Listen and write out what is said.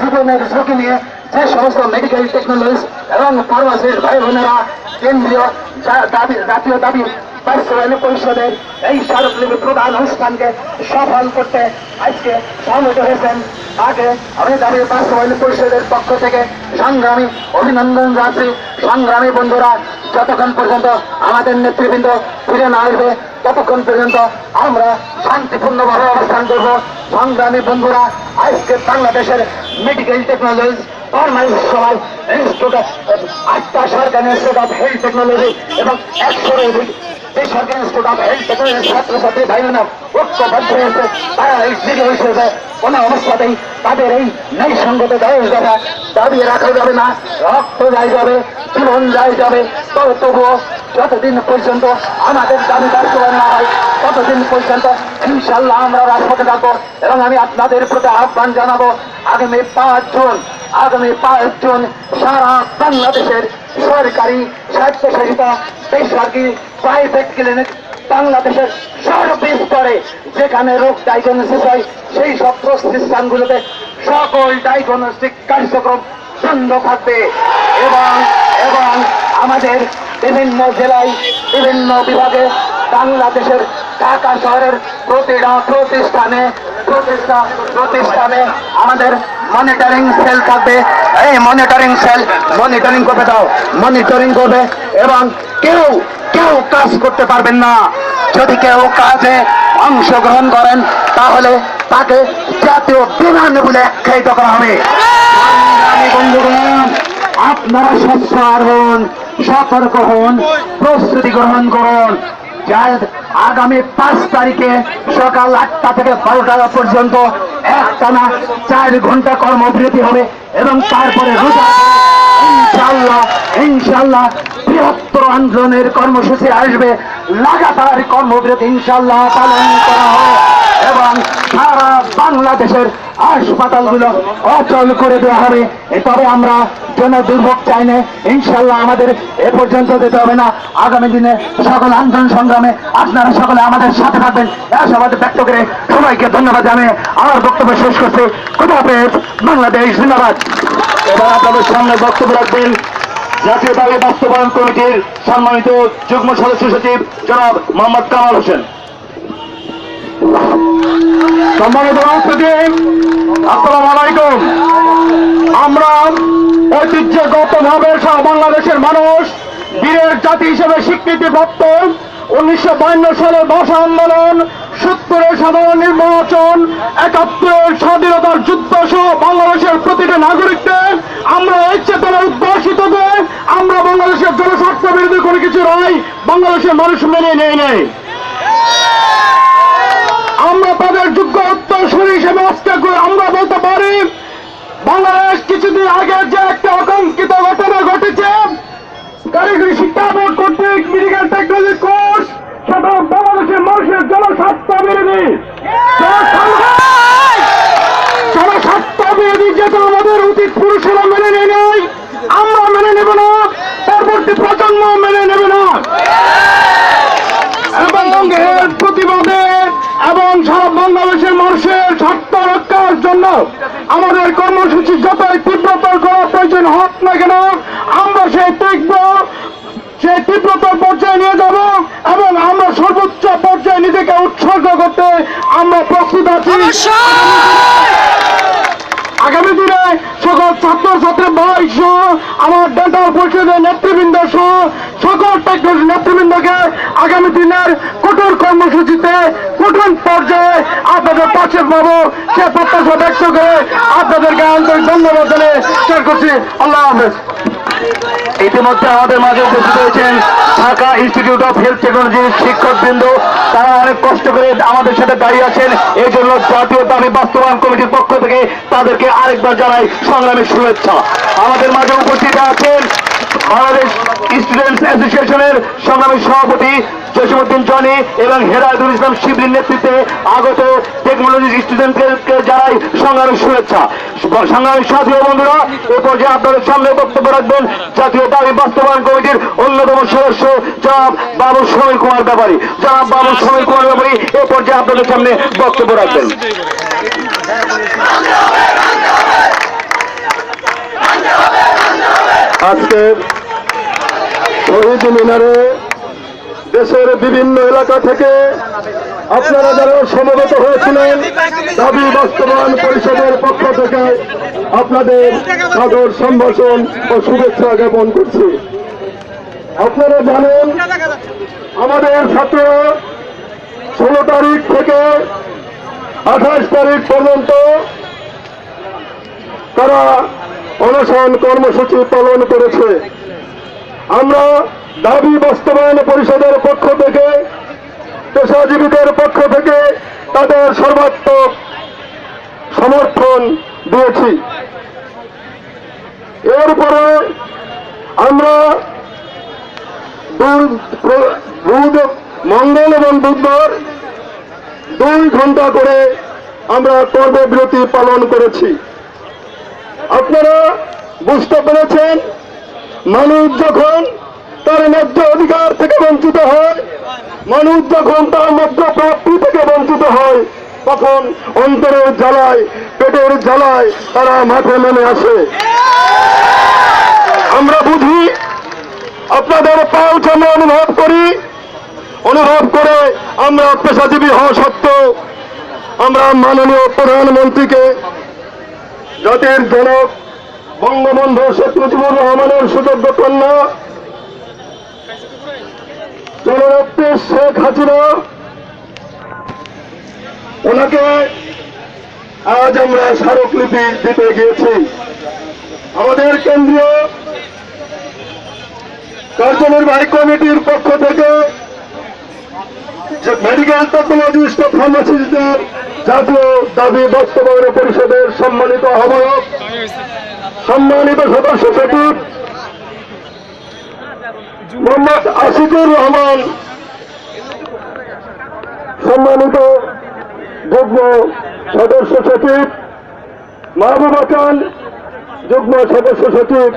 জীবনের ঝুঁকি নিয়ে যে সমস্ত মেডিকেল এবং ফার্মাসির ভাই বোনেরা কেন্দ্রীয় জাতীয় দাবি পরিষদের এই স্মারকলিপি প্রধান অনুষ্ঠানকে সফল করতে আজকে সমবেত হয়েছেন। তাকে আমি দাবি বাস্তবায়ন পরিষদের পক্ষ থেকে সংগ্রামী অভিনন্দন যাচ্ছি সংগ্রামী বন্ধুরা, যতক্ষণ পর্যন্ত আমাদের নেতৃবৃন্দ ফিরে না আসবে ততক্ষণ পর্যন্ত আমরা শান্তিপূর্ণভাবে অবস্থান করব। সংগ্রামী বন্ধুরা, আজকে বাংলাদেশের medical technology institute of health technology এবং ছাত্রছাত্রী ভাই হয়েছে কোন অবস্থাতেই তাদের এই ন্যায়সঙ্গত দায়স দেখা দাবি রাখা যাবে না। রক্ত যাই যাবে, জীবন যাই যাবে তো তবুও যতদিন পর্যন্ত আমাদের দাবি বাস্তবায়ন না হয়, ততদিন পর্যন্ত ইনশাল্লাহ আমরা রাজপথে থাকব এবং আমি আপনাদের প্রতি আহ্বান জানাব, আগামী পাঁচ জুন, আগামী পাঁচ জুন সারা বাংলাদেশের সরকারি স্বায়ত্তশাসিত বেসরকারি প্রাইভেট ক্লিনিক বাংলাদেশের সর্বস্তরে যেখানে রোগ ডায়াগনোসিস হয়, সেই সব প্রতিষ্ঠানগুলোতে সকল ডায়াগনস্টিক কার্যক্রম বন্ধ থাকবে। এবং এবং আমাদের বিভিন্ন জেলায় বিভিন্ন বিভাগে বাংলাদেশের ঢাকা শহরের প্রতিটা প্রতিষ্ঠানে প্রতিষ্ঠা প্রতিষ্ঠানে আমাদের মনিটরিং সেল থাকবে। এই মনিটরিং সেল মনিটরিং করবে দাও মনিটরিং করবে এবং কেউ কেউ কাজ করতে পারবেন না। যদি কেউ কাজে অংশগ্রহণ করেন তাহলে তাকে জাতীয় বিমান বলে আখ্যায়িত করা হবে। বন্ধুগণ আপনারা সচ্ছার হন, সতর্ক হন, প্রস্তুতি গ্রহণ করুন। আগামী পাঁচ তারিখে সকাল আটটা থেকে বারোটা পর্যন্ত একটানা চার ঘণ্টা কর্মবিরতি হবে এবং তারপরে ইনশাল্লাহ ইনশাল্লাহ বৃহত্তর আন্দোলনের কর্মসূচি আসবে। লাগাতার কর্মবিরতি ইনশাল্লাহ পালন করা হবে এবং সারা বাংলাদেশের হাসপাতালগুলো অচল করে দেওয়া হবে। তবে আমরা জন দুর্ভোগ চাই না, ইনশাল্লাহ আমাদের এ পর্যন্ত যেতে হবে না। আগামী দিনে সকল আন্দোলন সংগ্রামে আপনারা সকলে আমাদের সাথে থাকবেন। আশাবাদ ব্যক্ত করে সবাইকে ধন্যবাদ জানিয়ে আমার বক্তব্য শেষ করছে। কোথাও বাংলাদেশ জিন্দাবাদ। এবার আপনাদের সামনে বক্তব্য রাখবেন জাতীয় জাতীয়তাবাদী বাস্তবায়ন কমিটির সম্মানিত যুগ্ম সদস্য সচিব জনাব মোহাম্মদ কামাল হোসেন। সম্মানিত উপস্থিতি, আসসালামু আলাইকুম। আমরা ঐতিহ্যগত ভাবে সারা বাংলাদেশের মানুষ বীরের জাতি হিসেবে স্বীকৃতিপ্রাপ্ত। উনিশশো বায়ান্ন সালের ভাষা আন্দোলন, সত্তরের সাধারণ নির্বাচন, একাত্তরের স্বাধীনতার যুদ্ধ সহ বাংলাদেশের প্রতিটি নাগরিকদের আমরা এই চেতনার উদ্ভাসিত আমরা বাংলাদেশের জনস্বার্থ বিরোধী কোনো কিছু নয়, বাংলাদেশের মানুষ মেনে নেই নেই। বাংলাদেশের মানুষের স্বার্থ রক্ষার জন্য আমাদের কর্মসূচি যতই তীব্রতর করা প্রয়োজন হোক না কেন, আমরা সেই তীব্র, সেই তীব্রতর পর্যায়ে নিয়ে যাব এবং আমরা সর্বোচ্চ পর্যায়ে নিজেকে উৎসর্গ করতে আমরা প্রস্তুত আছি আগামী দিনে সকল ছাত্র ছাত্রী ভাই সহ আমার ডেন্টাল পরিষদের নেতৃবৃন্দ সহ সকল টেকনোলজি নেতৃবৃন্দকে আগামী দিনের কঠোর কর্মসূচিতে কঠিন পর্যায়ে আপনাদের পাশে পাবো সে প্রত্যাশা ব্যক্ত করে আপনাদেরকে আন্তরিক ধন্যবাদ জানিয়ে শেয়ার করছি। আল্লাহ হাফেজ। ইতিমধ্যে আমাদের মাঝে উপস্থিত হয়েছেন ঢাকা ইনস্টিটিউট অফ হেলথ টেকনোলজির শিক্ষকবৃন্দ। তারা অনেক কষ্ট করে আমাদের সাথে দাঁড়িয়ে আছেন। এই জন্য জাতীয় দাবি বাস্তবায়ন কমিটির পক্ষ থেকে তাদেরকে আরেকবার জানাই সংগ্রামের শুভেচ্ছা। আমাদের মাঝে উপস্থিত আছেন স্টুডেন্টস অ্যাসোসিয়েশনের সংগ্রামী সভাপতি জসিমুদ্দিন জনি এবং হেদায়তুল ইসলাম শিবলির নেতৃত্বে আগত টেকনোলজি স্টুডেন্টদেরকে জানাই সংগ্রামের শুভেচ্ছা। সংগ্রামী সাথীয় বন্ধুরা, এ পর্যায়ে আপনাদের সামনে বক্তব্য রাখবেন জাতীয় দাবি বাস্তবায়ন কমিটির অন্যতম সদস্য জনাব বাবু সমীর কুমার ব্যাপারি। জনাব বাবু সমীর কুমার ব্যাপারী, এ পর্যায়ে আপনাদের সামনে বক্তব্য রাখবেন। আজকের শহীদ মিনারে দেশের বিভিন্ন এলাকা থেকে আপনারা যারা সমবেত হয়েছিলেন, দাবি বাস্তবায়ন পরিষদের পক্ষ থেকে আপনাদের সাদর সম্ভাষণ ও শুভেচ্ছা জ্ঞাপন করছি। আপনারা জানেন, আমাদের ছাত্র ষোলো তারিখ থেকে আঠাশ তারিখ পর্যন্ত তারা অনশন কর্মসূচি পালন করেছে। আমরা দাবি বাস্তবায়ন পরিষদের পক্ষ থেকে, পেশাজীবীদের পক্ষ থেকে তাদের সর্বাত্মক সমর্থন দিয়েছি। এরপরে আমরা মঙ্গল এবং বুধবার দুই ঘণ্টা করে আমরা কর্মবিরতি পালন করেছি। আপনারা বুঝতে পেরেছেন মানুষ যখন তার ন্যায্য অধিকার থেকে বঞ্চিত হয়, মানুষ যখন তার ন্যায্য প্রাপ্তি থেকে বঞ্চিত হয়, তখন অন্তরের জ্বালায়, পেটের জ্বালায় তারা মাঠে নেমে আসে। আমরা বুঝি, আপনাদের পাউচ আমরা অনুভব করি, অনুভব করে আমরা পেশাজীবী হওয়া সত্ত্বেও আমরা মাননীয় প্রধানমন্ত্রীকে জাতির জনক বঙ্গবন্ধু শেখ মুজিবুর রহমানের সুযোগ্য কন্যা। জননেত্রী শেখ হাসিনা। ওনাকে আজ আমরা স্মারকলিপি দিতে গিয়েছি। আমাদের কেন্দ্রীয় কার্যনির্বাহী কমিটির পক্ষ থেকে যে মেডিকেল টেকনোলজিস্ট ফার্মাসিস্টদের জাতীয় দাবি বাস্তবায়ন পরিষদের সম্মানিত আহ্বায়ক সম্মানিত সদস্য সচিব, মোহাম্মদ আশিকুর রহমান, সম্মানিত যুগ্ম সদস্য সচিব, মাহবুব খান যুগ্ম সদস্য সচিব